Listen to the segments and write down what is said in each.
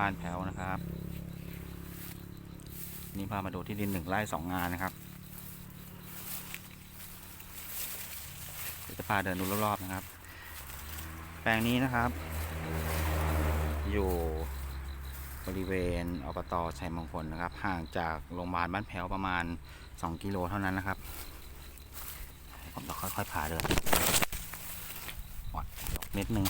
บ้านแพ้วนะครับ นี่พามาดูที่ดินหนึ่งไร่สองงานนะครับเดี๋ยวจะพาเดินดูรอบๆนะครับ แปลงนี้นะครับ อยู่บริเวณอบตชัยมงคลนะครับ ห่างจากโรงพยาบาลบ้านแพ้วประมาณ 2 กิโลเท่านั้นนะครับ ผมต้องค่อยๆพาเดินวัดหลบนิดนึง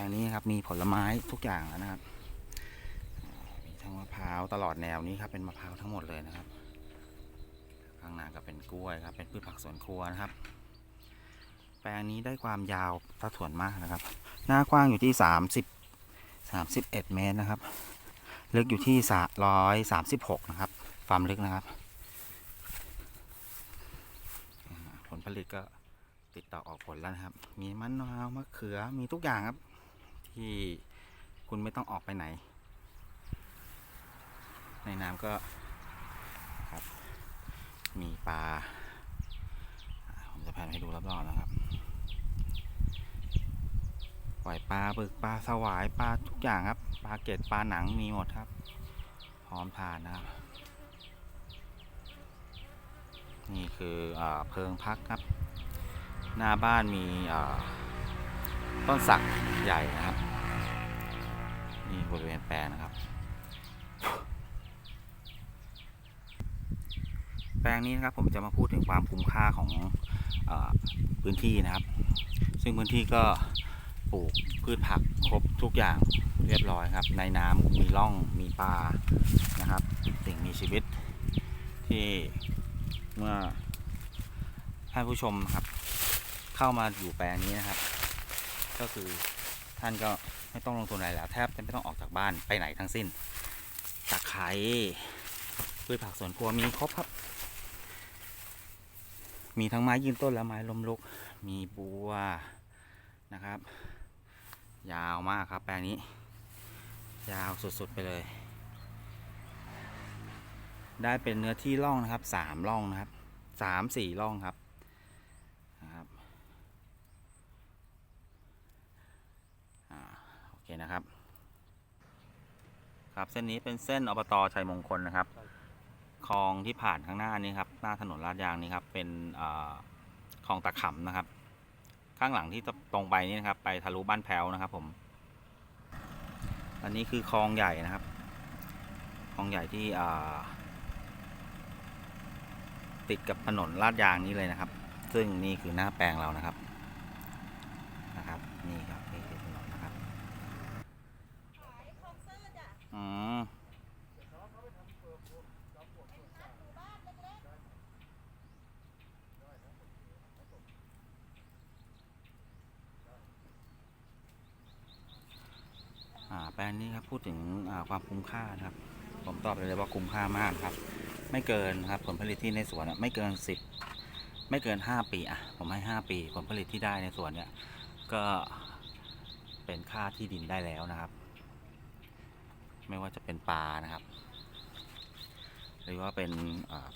ลงนี้ครับมีผลไม้ทุกอย่างแล้วนะครับมีทั้งมะพร้าวตลอดแนวนี้ครับเป็นมะพร้าวทั้งหมดเลยนะครับ ข้างหน้าก็เป็นกล้วยครับเป็นพืชผักสวนครัวนะครับ แปลงนี้ได้ความยาวสัดส่วนมากนะครับ หน้ากว้างอยู่ที่ 30 31 เมตรนะครับ ลึกอยู่ที่136 นะครับความลึกนะครับ ผลผลิตก็ติดต่อออกผลแล้วนะครับ มีมะนาวมะเขือมีทุกอย่างครับ ที่คุณไม่ต้องออกไปไหน ในน้ำก็ครับมีปลา ผมจะแพนให้ดูรอบๆนะครับ ปล่อยปลาบึกปลาสวายปลาทุกอย่างครับ ปลาเกตปลาหนังมีหมดครับ พร้อมทานนะครับ นี่คืออเพิงพักครับ หน้าบ้านมีอ่า ต้นสักใหญ่นะครับ นี่บริเวณแปลงนะครับ แปลงนี้นะครับผมจะมาพูดถึงความคุ้มค่าของอพื้นที่นะครับ ซึ่งพื้นที่ก็ปลูกพืชผักครบทุกอย่างเรียบร้อยครับ ในน้ำมีร่องมีปลานะครับสิ่งมีชีวิตที่เมื่อท่านผู้ชมครับ เข้ามาอยู่แปลงนี้นะครับ ก็คือท่านก็ไม่ต้องลงทุนอะไรแล้วแทบจะไม่ต้องออกจากบ้านไปไหนทั้งสิ้นตะไคร้พืชผักสวนครัวมีครบครับ มีทั้งไม้ยืนต้นและไม้ล้มลุก มีบัวนะครับ ยาวมากครับแปลงนี้ ยาวสุดๆไปเลย ได้เป็นเนื้อที่ร่องนะครับสามร่องนะครับสามสี่ร่องครับอ่าโอเค นะครับ ครับเส้นนี้เป็นเส้นอบตชัยมงคลนะครับคลองที่ผ่านข้างหน้านี้ครับหน้าถนนลาดยางนี้ครับเป็นคลองตะขำนะครับ ข้างหลังที่จะตรงไปนี่นะครับ ไปทะลุบ้านแพ้วนะครับ ผม อันนี้คือคลองใหญ่นะครับคลองใหญ่ที่ติดกับถนนลาดยางนี้เลยนะครับ ซึ่งนี่คือหน้าแปลงเรานะครับนะครับ นี่ครับนี่คือถนนนะครับอืม อ่าแป ลงนี้ครับพูดถึงความคุ้มค่านะครับ ผมตอบเลยว่าคุ้มค่ามากครับ ไม่เกินครับผลผลิตที่ในสวนไม่เกินสิบไม่เกินห้าปีอะผมให้ห้าปี ผลผลิตที่ได้ในสวนเนี่ยก็เป็นค่าที่ดินได้แล้วนะครับ ไม่ว่าจะเป็นปลานะครับ หรือว่าเป็น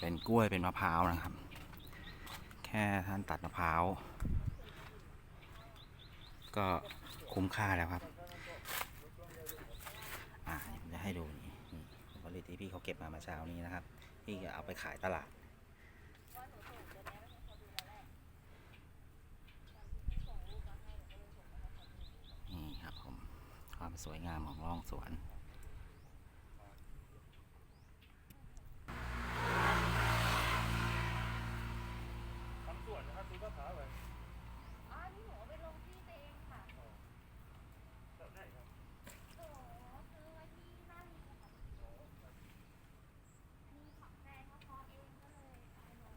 เป็นกล้วยเป็นมะพร้าวนะครับ แค่ท่านตัดมะพร้าวก็คุ้มค่าแล้วครับ ให้ดูนี่ผลผลิตที่พี่เขาเก็บมาเมื่อเช้านี้นะครับ พี่จะเอาไปขายตลาด นี่ครับผม ความสวยงามของร่องสวน ทำส่วนนะครับซื้อมะพร้าวไป อ๋อนี่หนูเอาไปลงที่ตัวเองค่ะ แบบไหนครับ หนูซื้อไว้ที่หน้าลีค่ะมีของแฟนเขาเพาะเองก็เลยเอาไปลง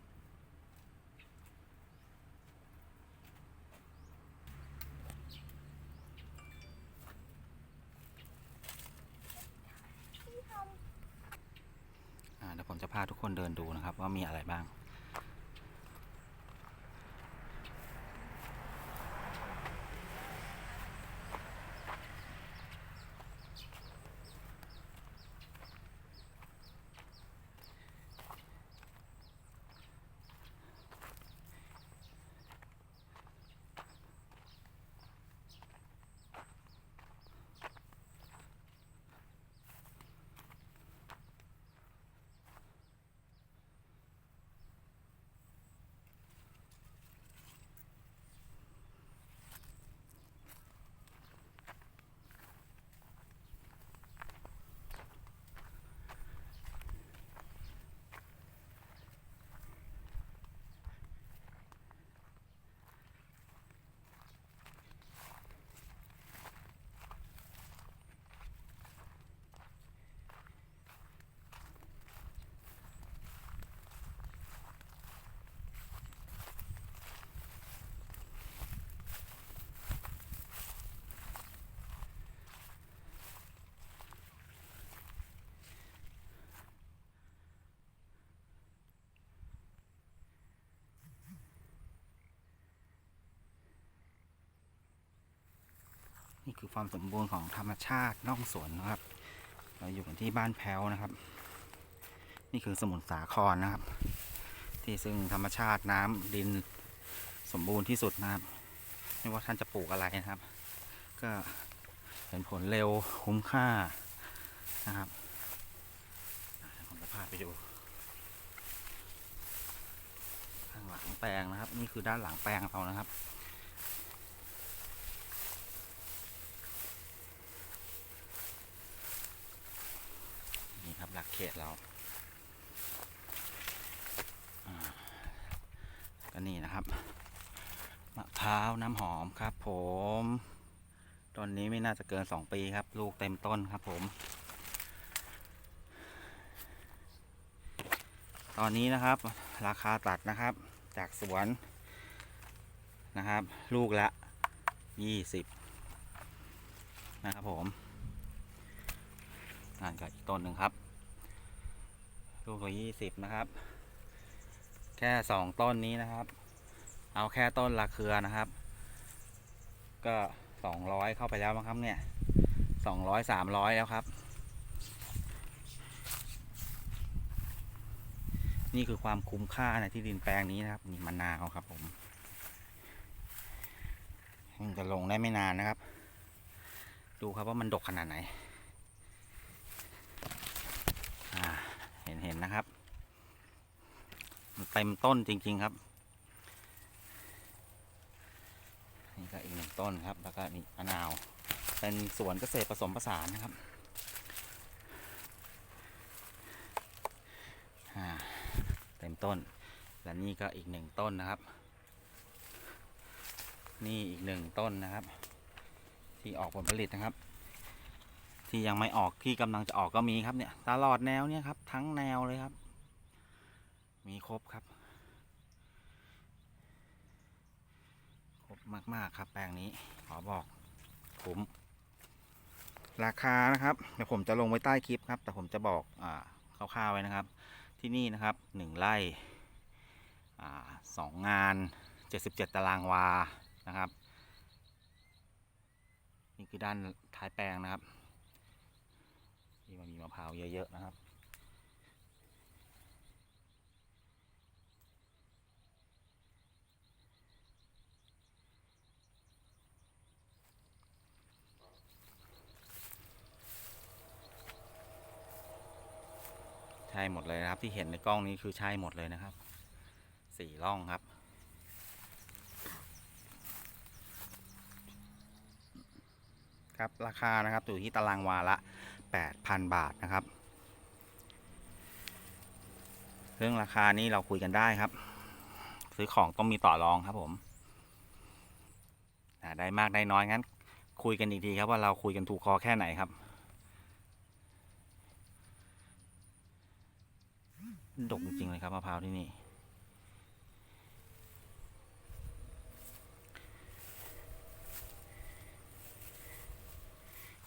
อ่าเดี๋ยวผมจะพาทุกคนเดินดูนะครับ ว่ามีอะไรบ้าง นี่คือความสมบูรณ์ของธรรมชาตินอกสวนนะครับ เราอยู่กันที่บ้านแพ้วนะครับ นี่คือสมุทรสาครนะครับ ที่ซึ่งธรรมชาติน้ำดินสมบูรณ์ที่สุดนะครับ ไม่ว่าท่านจะปลูกอะไรนะครับ ก็เห็นผลเร็วคุ้มค่านะครับผมจะพาไปดูข้างหลังแปลงนะครับ นี่คือด้านหลังแปลงเรานะครับ ครับ หลักเขตเราก็นี่นะครับมะพร้าวน้ำหอมครับ ผมต้นนี้ไม่น่าจะเกินสองปีครับ ลูกเต็มต้นครับ ผม ตอนนี้นะครับ ราคาตัดนะครับ จากสวนนะครับ ลูกละยี่สิบนะครับผมนั่นก็อีกต้นหนึ่งครับ ลูกละยี่สิบนะครับ แค่สองต้นนี้นะครับ เอาแค่ต้นละเครือนะครับ ก็สองร้อยเข้าไปแล้วมั้งครับเนี่ยสองร้อยสามร้อยแล้วครับ นี่คือความคุ้มค่าในที่ดินแปลงนี้นะครับนี่มะนาวครับผมมันจะลงได้ไม่นานนะครับ ดูครับว่ามันดกขนาดไหนอ่าเห็นเห็นนะครับมัน เต็มต้นจริง ๆ ครับ นี่ก็อีกหนึ่งต้นครับ แล้วก็นี่มะนาว เป็นสวนเกษตรผสมผสานนะครับเต็มต้น และนี่ก็อีกหนึ่งต้นนะครับ นี่อีกหนึ่งต้นนะครับ ที่ออกผลผลิตนะครับ ที่ยังไม่ออกที่กำลังจะออกก็มีครับเนี่ยตลอดแนวเนี่ยครับ ทั้งแนวเลยครับ มีครบครับ ครบมาก ๆ ครับ แปลงนี้ ขอบอกคุ้มราคานะครับ เดี๋ยวผมจะลงไว้ใต้คลิปครับ แต่ผมจะบอกอ่าคร่าวๆไว้นะครับ ที่นี่นะครับหนึ่งไร่อ่าสองงาน77ตารางวานะครับนี่คือด้านท้ายแปลงนะครับที่มันมีมะพร้าวเยอะๆนะครับ ช่หมดเลยนะครับ ที่เห็นในกล้องนี้คือใช่หมดเลยนะครับสี่ร่องครับ ครับราคานะครับอยู่ที่ตารางวาละ 8,000 บาทนะครับ เรื่องราคานี้เราคุยกันได้ครับ ซื้อของต้องมีต่อรองครับผมได้มากได้น้อยงั้น คุยกันอีกทีครับว่าเราคุยกันถูกคอแค่ไหนครับ ดกจริงเลยครับมะพร้าวที่นี่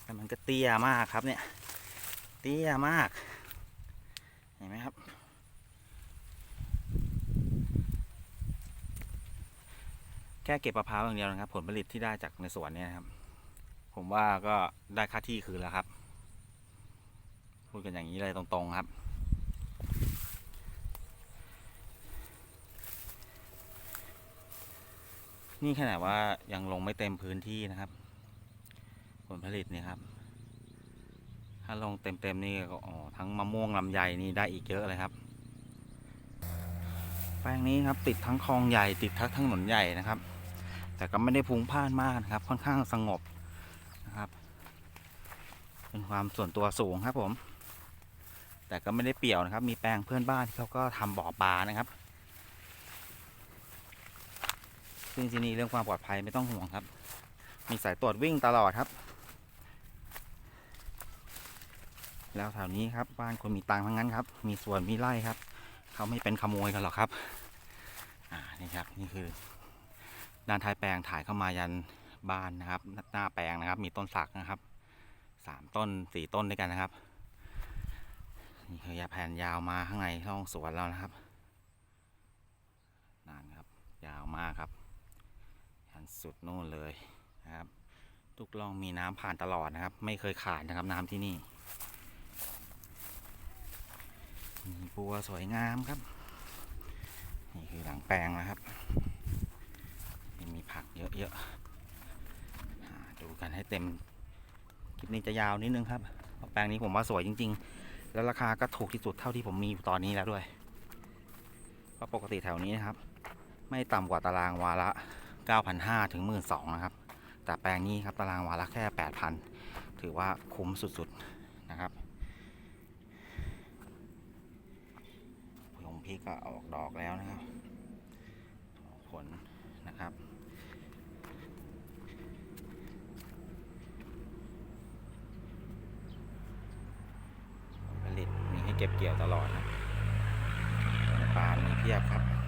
แต่มันก็เตี้ยมากครับเนี่ย เตี้ยมาก เห็นไหมครับ แค่เก็บมะพร้าวอย่างเดียวนะครับ ผลผลิตที่ได้จากในสวนเนี่ยครับ ผมว่าก็ได้ค่าที่คืนแล้วครับ พูดกันอย่างนี้เลยตรงๆครับ นี่ขนาดว่ายังลงไม่เต็มพื้นที่นะครับ ผลผลิตนี่ครับ ถ้าลงเต็มๆนี่ก็อ๋อทั้งมะม่วงลำไยนี่ได้อีกเยอะเลยครับ แปลงนี้ครับ ติดทั้งคลองใหญ่ติดทั้งถนนใหญ่นะครับ แต่ก็ไม่ได้พุงพล่านมากนะครับ ค่อนข้างสงบนะครับ เป็นความส่วนตัวสูงครับผม แต่ก็ไม่ได้เปี่ยวนะครับ มีแปลงเพื่อนบ้านที่เขาก็ทำบ่อปลานะครับ ซึ่งที่นี่เรื่องความปลอดภัยไม่ต้องห่วงครับ มีสายตรวจวิ่งตลอดครับ แล้วแถวนี้ครับบ้านคนมีตังค์ทั้งนั้นครับ มีสวนมีไร่ครับ เขาไม่เป็นขโมยกันหรอกครับ อ่านี่ครับนี่คือด้านท้ายแปลงถ่ายเข้ามายันบ้านนะครับ หน้าแปลงนะครับ มีต้นสักนะครับสามต้นสี่ต้นด้วยกันนะครับนี่คือยาแผ่นยาวมาข้างในห้องสวนเรานะครับนั่นครับ ยาวมากครับ สุดโน่นเลยนะครับ ทุกร่องมีน้ำผ่านตลอดนะครับ ไม่เคยขาดนะครับน้ำที่นี่มีบัวสวยงามครับ นี่คือหลังแปลงนะครับ มีผักเยอะๆดูกันให้เต็มคลิปนี้จะยาวนิดนึงครับแปลงนี้ผมว่าสวยจริง ๆ แล้วราคาก็ถูกที่สุดเท่าที่ผมมีอยู่ตอนนี้แล้วด้วยเพราะปกติแถวนี้นะครับ ไม่ต่ำกว่าตารางวาละ 9,500 ถึง 12,000นะครับ แต่แปลงนี้ครับตารางวาละแค่ 8,000 ถือว่าคุ้มสุดๆนะครับผงพริกก็ออกดอกแล้วนะครับ ผลนะครับผลิตมีให้เก็บเกี่ยวตลอดนะปลามีเพียบครับ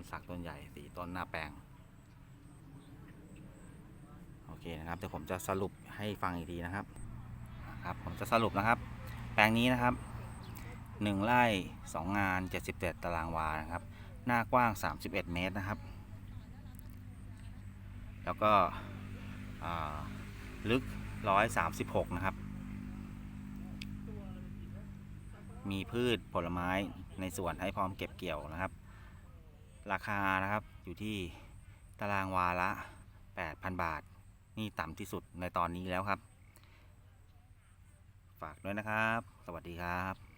นี่ครับต้นสักต้นใหญ่สีต้นหน้าแปลง โอเคนะครับเดี๋ยวผมจะสรุปให้ฟังอีกทีนะครับครับผมจะสรุปนะครับ แปลงนี้นะครับหนึ่งไร่สองงาน77ตารางวานะครับ หน้ากว้าง31เมตรนะครับ แล้วก็อ่าลึก136นะครับ มีพืชผลไม้ในสวนให้พร้อมเก็บเกี่ยวนะครับ ราคานะครับอยู่ที่ตารางวาละ 8,000 บาท นี่ต่ำที่สุดในตอนนี้แล้วครับ ฝากด้วยนะครับ สวัสดีครับ